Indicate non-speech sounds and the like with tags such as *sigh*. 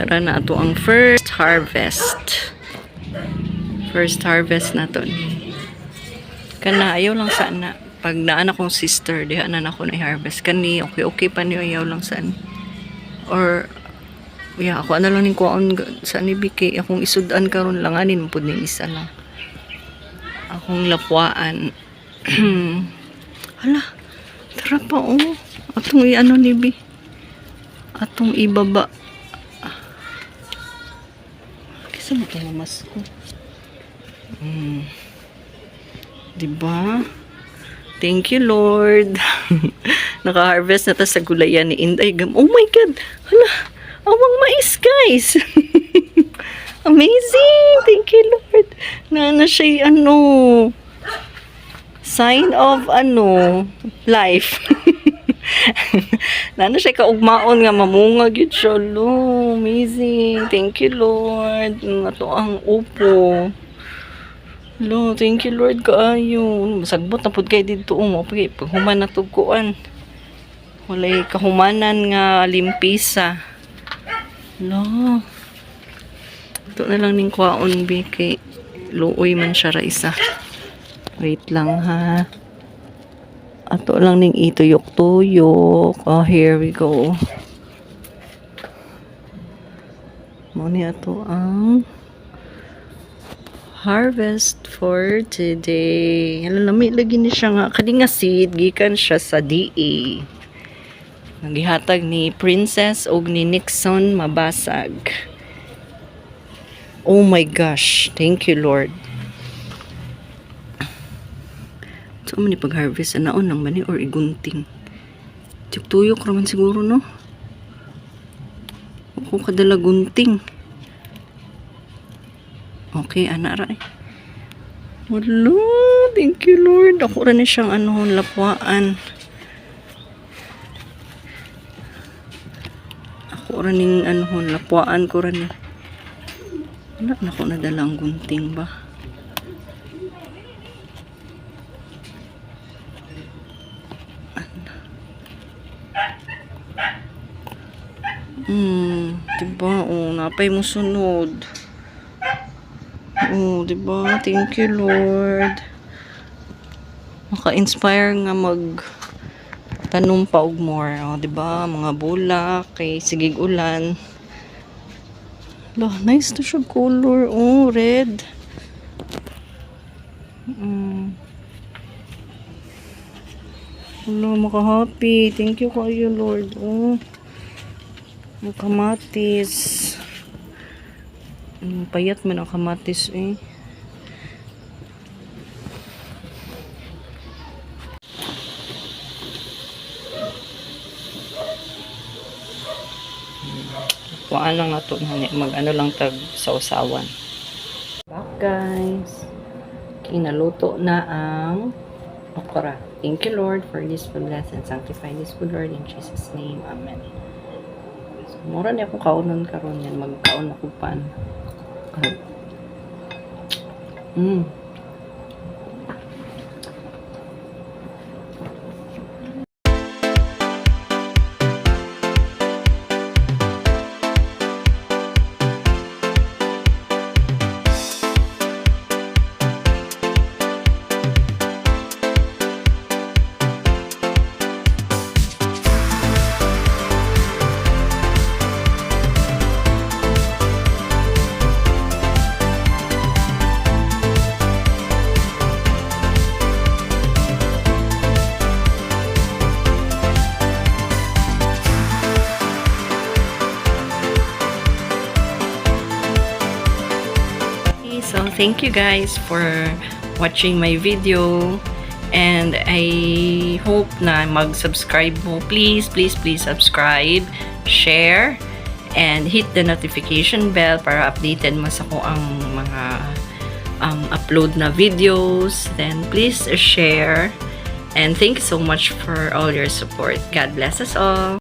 Tara na ato ang first harvest. First harvest na to. Kana ayaw lang sana. Pag naan akong sister, diha na ako na harvest kani okay okay pa niyo ayaw lang saan. Or yeah, ako ano lang ning kuon sa ni Biki, akong isudan karon lang anin pud ni isa lang. Akong lapwaan. *clears throat* Hala, tara pa oh. Atong i-ano ni Bi. Atong ibaba. Kasi mo tayo mas ko. Hmm. Diba? Thank you, Lord. *laughs* Naka-harvest na ta sa gulayan ni Inday. Oh my God! Hala! Awang mais, guys! *laughs* Amazing! Thank you, Lord. Na na siya ano, sign of ano, life. *laughs* *laughs* na na siya kaugmaon nga mamungag yun siya. Lo, amazing. Thank you, Lord. Nga to ang upo. Lo, thank you, Lord, kaayo. Masagbot na pud kay dito umo. Pag pag human na tugkuan. Walay kahumanan nga limpisa. Lo. Ito na lang ning kwaon, bi, kay luoy man siya ra isa. Wait lang, ha. Ato lang ning ituyok-tuyok. Oh, here we go. Muni ato ang harvest for today. Hala, lami lagi ni siya nga. Kadi nga seed, gikan siya sa DA. Nagihatag ni Princess og ni Nixon mabasag. Oh my gosh. Thank you, Lord. So, man pag-harvest, anaon lang ba ni or igunting? Tuyok raman siguro, no? Ako kadala gunting. Okay, ana ra eh. Wala, thank you Lord. Ako rin siyang ano, lapwaan. Ako rin yung ano, lapwaan ko rin. Wala na ako nadala ang gunting ba? Hmm, diba? Oh, napay mo sunod. Oh, diba? Thank you, Lord. Maka-inspire nga mag tanong pa og more. Oh, diba? Mga bulak, kay sigig ulan. Lo, nice to siya color. Oh, red. Mm. Hello, maka-happy. Thank you kayo, Lord. Oh. Ang kamatis. Mm, payat man ang kamatis eh. Kuhaan lang na to mag ano lang tag sa usawan. Back guys. Kinaluto na ang okra. Thank you Lord for this food and sanctify this food Lord in Jesus name. Amen. Mura niya akong kaunon karon yan. Magkaon ako pan. Mm. So, thank you guys for watching my video. And I hope na mag-subscribe mo. Please, please, please subscribe, share, and hit the notification bell para updated mo sa ko ang mga um, upload na videos. Then, please share. And thank you so much for all your support. God bless us all.